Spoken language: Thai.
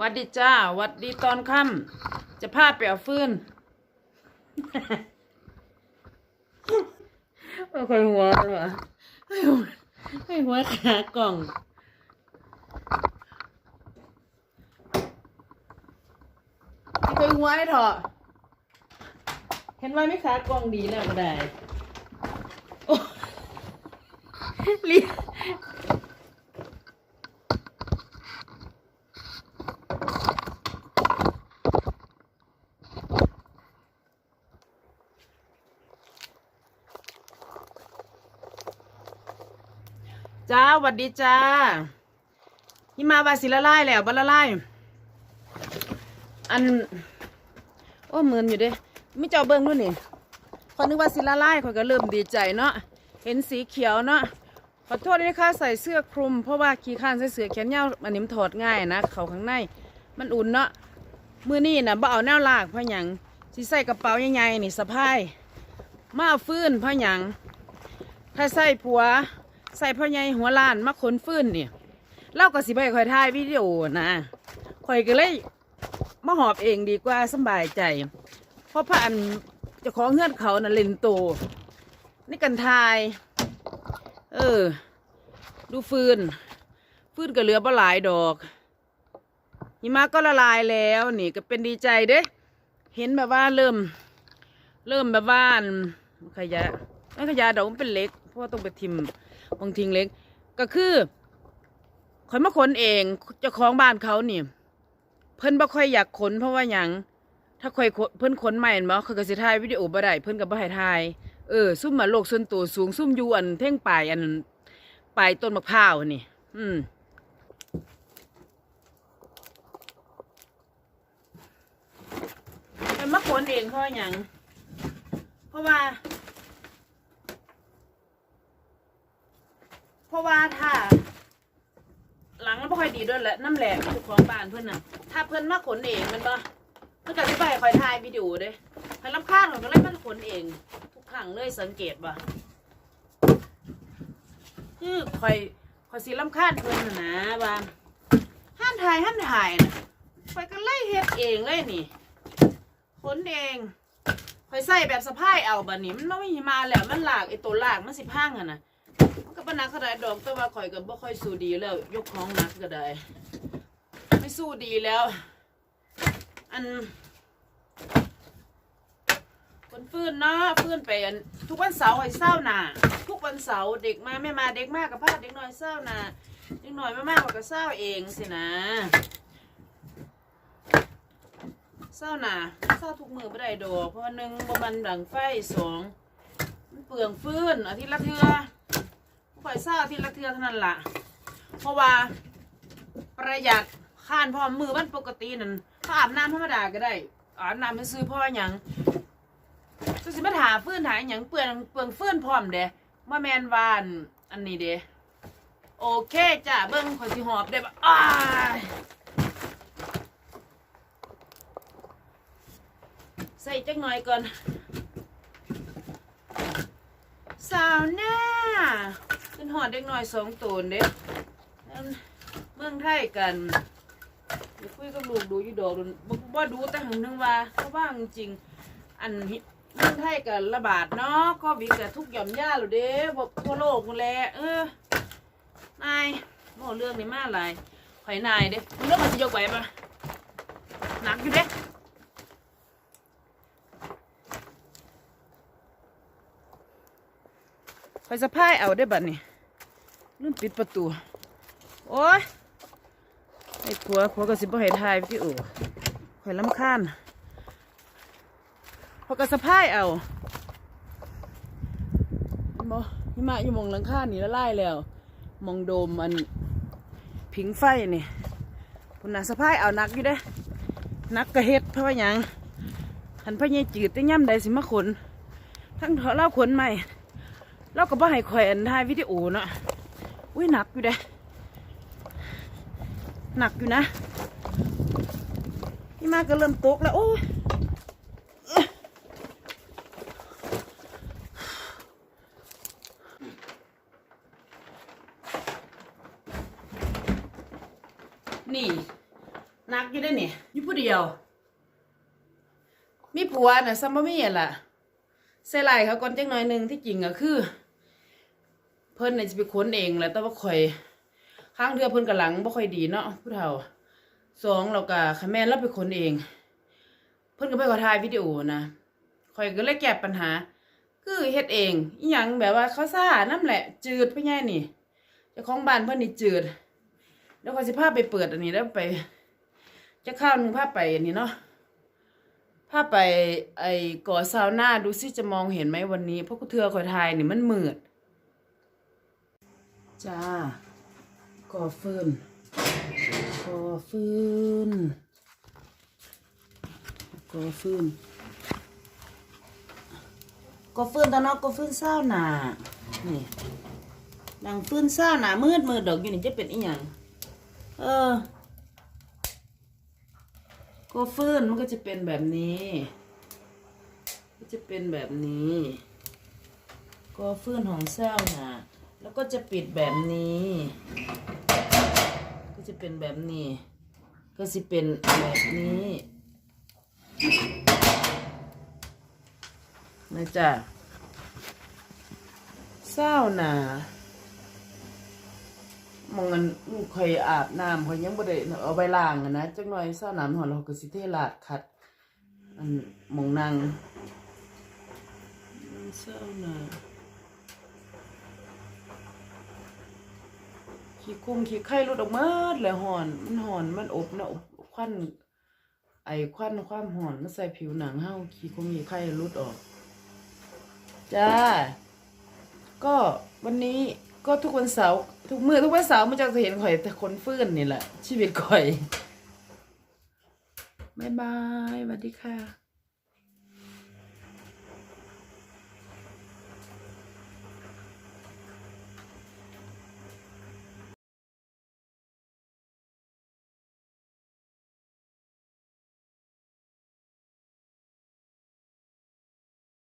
วัดดีจ้า วัดดีตอนค่ำจะพาไปเอาฟืนไม่ค่อยหัวเลยวะไม่หัวไม่หัวขากล่องไม่ค่อยหัวให้เถอะเห็นว่าไม่ขากล่องดีแล้วก็ได้ โอ้เจ้าหวัดดีจ้านี่มาวาสิละลายแล้วบัละลายอัน โอ้เหมือนอยู่เด้ไม่เจ้าเบิ้งด้วยนี่พอนึกว่าสิละลายข่อยก็เริ่มดีใจเนาะเห็นสีเขียวเนาะขอโทษด้วยนะคะใส่เสื้อคลุม เพราะว่าขี้ข้านใส่เสื้อแขนยาวมันนิ่มนถอดง่ายนะเขาข้างใน มันอุ่นเนาะมือนี่นะบ่เอาแนวลากพราะหยังสิใส่กระเป๋าใหญ่ๆนี่สะพาย มาเอาฟื้นพราะหยังถ้าใส่ผัว ใส่พ่อใหญ่หัวล้านมาขนฟื้นเนี่ยเล่าก็สิไปคอยถ่ายวิดีโอนะคอยก็เลยมาหอบเองดีกว่าสบายใจ เพราะพระอันจะของเงื่อนเขาน่ะเลนโตนี่กันทาย เออ ดูฟืน ฟืนก็เหลือบ่หลายดอกหิมะก็ละลายแล้วนี่ก็เป็นดีใจเด้ เห็นแบบว่าเริ่ม เริ่มแบบว่าอันขยะไม่ขยะดอกมันเป็นเล็ก เพราะว่าต้องไปทิม บางทิงเล็ก ก็คือคอยมาขนเองเจ้าของบ้านเขานี่ เพิ่นบ่ค่อยอยากขนเพราะว่าหยังถ้าค่อยขนเพิ่นขนใหม่เห็นบ่เขาก็สิถ่ายวิดีโอบ่ได้เพิ่นก็บ่ให้ถ่ายเออซุ่มมาโลกส่วนตัวสูงซุ่มอยู่อันเท่งปลายอันปลายต้นมะพร้าวนี่ อืมเป็นมะขนเองเพราะหยังเพราะว่า เพ ราะว่าถ้า หลังมันไม่ค่อยดีด้วยแหละน้ำแหลกเจ้าของบานเพื่อนน่ะ ถ้าเพื่อนมาขนเองมันบ่เพื่อนก็สิไปคอยถ่ายวิดีโอเด้ใครลำคาญเขาก็เลยมันขนเอง ทุกครั้งเลยสังเกตบ่คือคอยคอยสิลำคาญเพื่อนน่ะนะว่าห้ามถ่ายห้ามถ่ายนะคอยก็ไล่เฮ็ดเองเลยนี่ขนเองคอยใส่แบบสะพายเอาบัดนี้มันไม่มีมาแล้วมันหลากไอตัวหลากมันสิพังอะนะ ก็ปนักก็ได้ดอกแต่ว่าข่อยก็บ่ค่อยสู้ดีแล้ว ยกของหนักก็ได้ ไม่สู้ดีแล้ว อันคนฟื้นเนาะฟื้นไปอันทุกวันเสาร์ข่อยเศร้าหนาทุกวันเสาร์เด็กมาไม่มาเด็กมากกับพาเด็กน้อยเศร้าหนาเด็กน้อยไม่มากก็เศร้าเองสินะเศร้าหนาเศร้าทุกมือไม่ได้ดอกเพราะว่าหนึ่งบ่มันดังไฟสองเปลืองฟื้นอาทิตย์ละเทื่อ อยเศร้าอทีละเทือเท่านั้นล่ะ เพราะว่าประหยัดข้านพอมือมันปกตินั่นถ้าอาบน้ำธรรมดาก็ได้อาบน้ำไปซื้อพราะว่างจะสิมาถาฟื้นถายอหยังเปลืองเปลืองฟื้นพร้อมเด้มาแมนวานอันนี้เด้โอเคจ้ะเบิ้งขอสิหอบได้ปะอ้ายใส่จักหน่อยก่อนสาวหน้า ขึ้นหอดเด็กน้อยสองตัวเด็กเมืองไทยกันเดี๋ยวคุยกับลูกดูอยู่ดอกดูบ่ดูแต่หังนึงว่าเพราะว่าจริงอันเมืองไทยกันระบาดเนาะโควิดกับทุกหย่อมย่าหรอเด้บ่ทั่วโลกหมดแล้วเออนายโมเรื่องนี้มาอะไรข่อยนายเด้มึงเรื่องมันจะยกไหวปะหนักอยู่เด้ไปสะพายเอาได้บัดนี่ ลืมปิดประตู โอ้ยไอ้ผัวผัวก็สิบ่ให้ทายพี่โอ้ข่อยลำคาญพอก็สะพายเอาบ่หิมะอยู่มองหลังคานี่ละลายแล้ว มองโดมอันผิงไฟนี่พุ่นน่ะสะพายเอานักอยู่เด้นักกระเฮ็ดเพราะว่าหยังหันพะเยจืดแต่ย่ำใดสิมาขนทั้งเถาเล่าขนใหม่เราก็บ่ให้ข่อยอันถ่ายวิดีโอเนาะ อุ้ยหนักอยู่เด้หนักอยู่นะนี่มาก็เริ่มตกแล้วโอ้ยนี่หนักอยู่ได้เนี่อยู่ผู้เดียว มีผัวน่ะซัมบ่มีอะล่ะใส่ไหลายเขาก่อนจังหน่อยหนึ่งที่จริงก็คือ พิ่นน่ะสิไปค้นเองแหละแต่ว่าข่อยข้างเทือเพิ่นกำลังบ่ค่อยดีเนาะผู้เฒ่าสองเราก็คันแม่นเราไปค้นเอง เพิ่นก็ไปขอถ่ายวิดีโอนะข่อยก็เลยแก้ปัญหา คือเฮ็ดเองอีหยังแบบว่าเขาซ่านํแหละ จืดไปไงนี่เจ้าของบ้านเพิ่นนี่จืดเดี๋ยวขอยสิพาไปเปิดอันนี้แล้วไป จะข้าวหนึงพาไปอันนี้เนาะพาไปไอ้ก่อซาวน่าดูสิจะมองเห็นไหมวันนี้เพราะกูเทือขอยถ่ายนี่มันมืด จ้าก่อฟืนก่อฟืนก่อฟืนก่อฟืนตอนนอกก่อฟืนเศร้าหนานี่ดังฟืนเศร้าหนามืดมืดดอกอยู่นี่จะเป็นอีหยังเออก่อฟืนมันก็จะเป็นแบบนี้ ก็จะเป็นแบบนี้ก่อฟืนของเศร้าหนา แล้วก็จะปิดแบบนี้ ก็จะเป็นแบบนี้ ก็จะเป็นแบบนี้นะจ๊ะเศร้าหนามองเงินลูกเคยอาบน้ำเขายังบ่ได้เอาไปล้างนะจังหน่อยเศร้าหนามหอนเราก็สิเทลาดขัดอันมองนางเศร้าหนา ขี้คุ้งขี้ไข่รุดออกมาเลยหอนมันหอนมันอบนะอบควันไอควันความหอนมันใส่ผิวหนังเฮาขี้คุ้งขี้ไข่รุดออกจ้าก็วันนี้ก็ทุกวันเสาร์ทุกมือทุกวันเสาร์มันจะเห็นข่อยแต่คนฟื้นนี่แหละ ชีวิตข่อยบายบายสวัสดีค่ะ